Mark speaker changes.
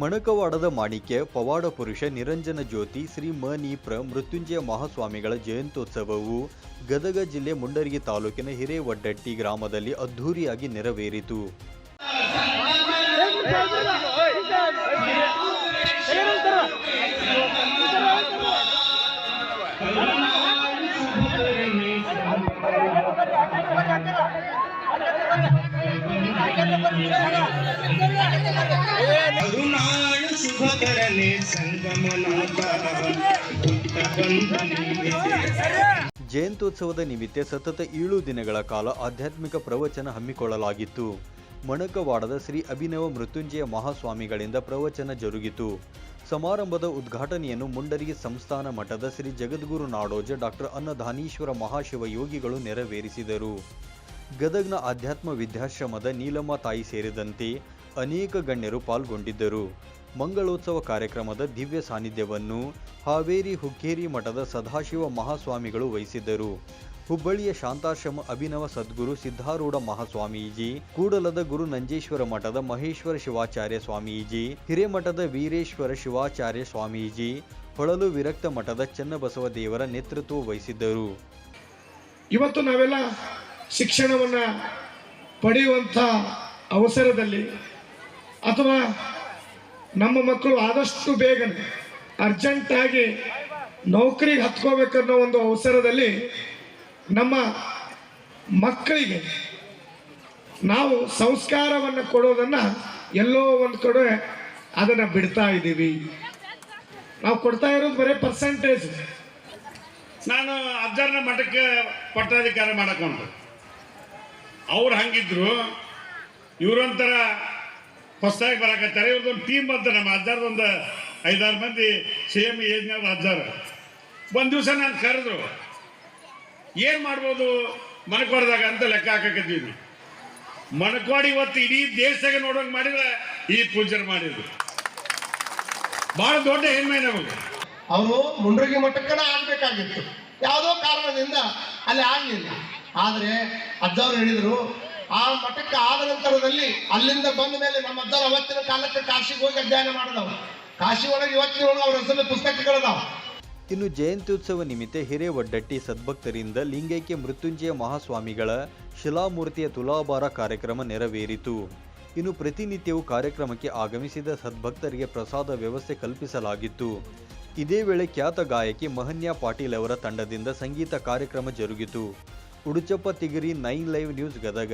Speaker 1: ಮಣಕವಾಡದ ಮಾಣಿಕ್ಯ ಪವಾಡ ಪುರುಷ ನಿರಂಜನ ಜ್ಯೋತಿ ಶ್ರೀ ಮ ನೀಪ್ರ ಮೃತ್ಯುಂಜಯ ಮಹಾಸ್ವಾಮಿಗಳ ಜಯಂತ್ಯೋತ್ಸವವು ಗದಗ ಜಿಲ್ಲೆ ಮುಂಡರಗಿ ತಾಲೂಕಿನ ಹಿರೇವಡ್ಡಟ್ಟಿ ಗ್ರಾಮದಲ್ಲಿ ಅದ್ಧೂರಿಯಾಗಿ ನೆರವೇರಿತು.
Speaker 2: ಕರುಣಾಳು ಶುಭಕರನೆ ಸಂಗಮನಾಥ.
Speaker 1: ಜಯಂತ್ಯೋತ್ಸವದ ನಿಮಿತ್ತ ಸತತ ಏಳು ದಿನಗಳ ಕಾಲ ಆಧ್ಯಾತ್ಮಿಕ ಪ್ರವಚನ ಹಮ್ಮಿಕೊಳ್ಳಲಾಗಿತ್ತು ಮಣಕವಾಡದ ಶ್ರೀ ಅಭಿನವ ಮೃತ್ಯುಂಜಯ ಮಹಾಸ್ವಾಮಿಗಳಿಂದ ಪ್ರವಚನ ಜರುಗಿತು ಸಮಾರಂಭದ ಉದ್ಘಾಟನೆಯನ್ನು ಮುಂಡರಿಗೆ ಸಂಸ್ಥಾನ ಮಠದ ಶ್ರೀ ಜಗದ್ಗುರು ನಾಡೋಜ ಡಾಕ್ಟರ್ ಅನ್ನಧಾನೀಶ್ವರ ಮಹಾಶಿವ ಯೋಗಿಗಳು ನೆರವೇರಿಸಿದರು ಗದಗ್ನ ಆಧ್ಯಾತ್ಮ ವಿದ್ಯಾಶ್ರಮದ ನೀಲಮ್ಮ ತಾಯಿ ಸೇರಿದಂತೆ ಅನೇಕ ಗಣ್ಯರು ಪಾಲ್ಗೊಂಡಿದ್ದರು. ಮಂಗಳೋತ್ಸವ ಕಾರ್ಯಕ್ರಮದ ದಿವ್ಯ ಸಾನ್ನಿಧ್ಯವನ್ನು ಹಾವೇರಿ ಹುಕ್ಕೇರಿ ಮಠದ ಸದಾಶಿವ ಮಹಾಸ್ವಾಮಿಗಳು ವಹಿಸಿದ್ದರು. ಹುಬ್ಬಳ್ಳಿಯ ಶಾಂತಾಶ್ರಮ ಅಭಿನವ ಸದ್ಗುರು ಸಿದ್ಧಾರೂಢ ಮಹಾಸ್ವಾಮೀಜಿ, ಕೂಡಲದ ಗುರು ನಂಜೇಶ್ವರ ಮಠದ ಮಹೇಶ್ವರ ಶಿವಾಚಾರ್ಯ ಸ್ವಾಮೀಜಿ, ಹಿರೇಮಠದ ವೀರೇಶ್ವರ ಶಿವಾಚಾರ್ಯ ಸ್ವಾಮೀಜಿ, ಹೊಳಲು ವಿರಕ್ತ ಮಠದ ಚನ್ನಬಸವ ದೇವರ ನೇತೃತ್ವ ವಹಿಸಿದ್ದರು.
Speaker 3: ಇವತ್ತು ನಾವೆಲ್ಲ ಶಿಕ್ಷಣವನ್ನು ಪಡೆಯುವಂಥ ಅವಸರದಲ್ಲಿ ಅಥವಾ ನಮ್ಮ ಮಕ್ಕಳು ಆದಷ್ಟು ಬೇಗನೆ ಅರ್ಜೆಂಟಾಗಿ ನೌಕರಿಗೆ ಹತ್ಕೋಬೇಕನ್ನೋ ಒಂದು ಅವಸರದಲ್ಲಿ ನಮ್ಮ ಮಕ್ಕಳಿಗೆ ನಾವು ಸಂಸ್ಕಾರವನ್ನು ಕೊಡೋದನ್ನು ಎಲ್ಲೋ ಒಂದು ಕಡೆ ಅದನ್ನು ಬಿಡ್ತಾ ಇದ್ದೀವಿ. ನಾವು ಕೊಡ್ತಾ ಇರೋದು ಬರೀ ಪರ್ಸೆಂಟೇಜ್
Speaker 4: ನಾನು ಅಜ್ಜರ್ನ ಮಠಕ್ಕೆ ಪಟ್ಟಾಧಿಕಾರ ಮಾಡಕೊಂಡು. ಅವ್ರು ಹಂಗಿದ್ರು ಇವ್ರೊಂಥರ ಹೊಸದಾಗಿ ಬರಕತ್ತಾರೆ. ಇವ್ರದ್ದೊಂದು ಟೀಮ್ ಬಂತು ನಮ್ಮ ಅಜ್ಜಾರ್ದೊಂದು ಐದಾರು ಮಂದಿ ಸಿ ಎಂ ಏಜ್ನವ್ರು ಅಜ್ಜಾರ. ಒಂದು ದಿವಸ ನಾನು ಕರೆದ್ರು, ಏನು ಮಾಡ್ಬೋದು ಮಣಕೋಡ್ದಾಗ ಅಂತ ಲೆಕ್ಕ ಹಾಕಿದ್ವಿ ಮಣಕೋಡ್ ಇವತ್ತು ಇಡೀ ದೇಶದಾಗ ನೋಡೋಂಗೆ ಮಾಡಿದ್ರೆ ಈ ಪೂಜರ್ ಮಾಡಿದ್ರು. ಬಹಳ ದೊಡ್ಡ ಹೆಮ್ಮೆ ನಮಗೆ.
Speaker 5: ಅವರು ಮುಂಡ್ರಗಿ ಮಠಕ್ಕನ ಆಗ್ಬೇಕಾಗಿತ್ತು. ಯಾವುದೋ ಕಾರಣದಿಂದ ಅಲ್ಲಿ ಆಗ್ಲಿಲ್ಲ. ಆದರೆ ಅಜ್ಜವ್ರು ಹೇಳಿದರು ಆ ಮಠಕ್ಕೆ ಆದ ನಂತರದಲ್ಲಿ ಅಲ್ಲಿಂದ ಬಂದ ಮೇಲೆ ನಮ್ಮ ಅವತ್ತಿನ ಕಾಲಕ್ಕೆ ಕಾಶಿಗೆ ಹೋಗಿ ಅಧ್ಯಯನ ಮಾಡಿದವು. ಕಾಶಿ ಒಳಗೆ ಇವತ್ತಿನ ಅವ್ರ ಹೆಸರು ಪುಸ್ತಕಗಳದಾವ.
Speaker 1: ಇನ್ನು ಜಯಂತ್ಯುತ್ಸವ ನಿಮಿತ್ತ ಹಿರೇವಡ್ಡಟ್ಟಿ ಸದ್ಭಕ್ತರಿಂದ ಲಿಂಗೈಕ್ಯ ಮೃತ್ಯುಂಜಯ ಮಹಾಸ್ವಾಮಿಗಳ ಶಿಲಾಮೂರ್ತಿಯ ತುಲಾಭಾರ ಕಾರ್ಯಕ್ರಮ ನೆರವೇರಿತು. ಇನ್ನು ಪ್ರತಿನಿತ್ಯವೂ ಕಾರ್ಯಕ್ರಮಕ್ಕೆ ಆಗಮಿಸಿದ ಸದ್ಭಕ್ತರಿಗೆ ಪ್ರಸಾದ ವ್ಯವಸ್ಥೆ ಕಲ್ಪಿಸಲಾಗಿತ್ತು. ಇದೇ ವೇಳೆ ಖ್ಯಾತ ಗಾಯಕಿ ಮಹನ್ಯಾ ಪಾಟೀಲ್ ಅವರ ತಂಡದಿಂದ ಸಂಗೀತ ಕಾರ್ಯಕ್ರಮ ಜರುಗಿತು. ಉಡುಚಪ್ಪ ತಿಗರಿ ನೈನ್ ಲೈವ್ ನ್ಯೂಸ್ ಗದಗ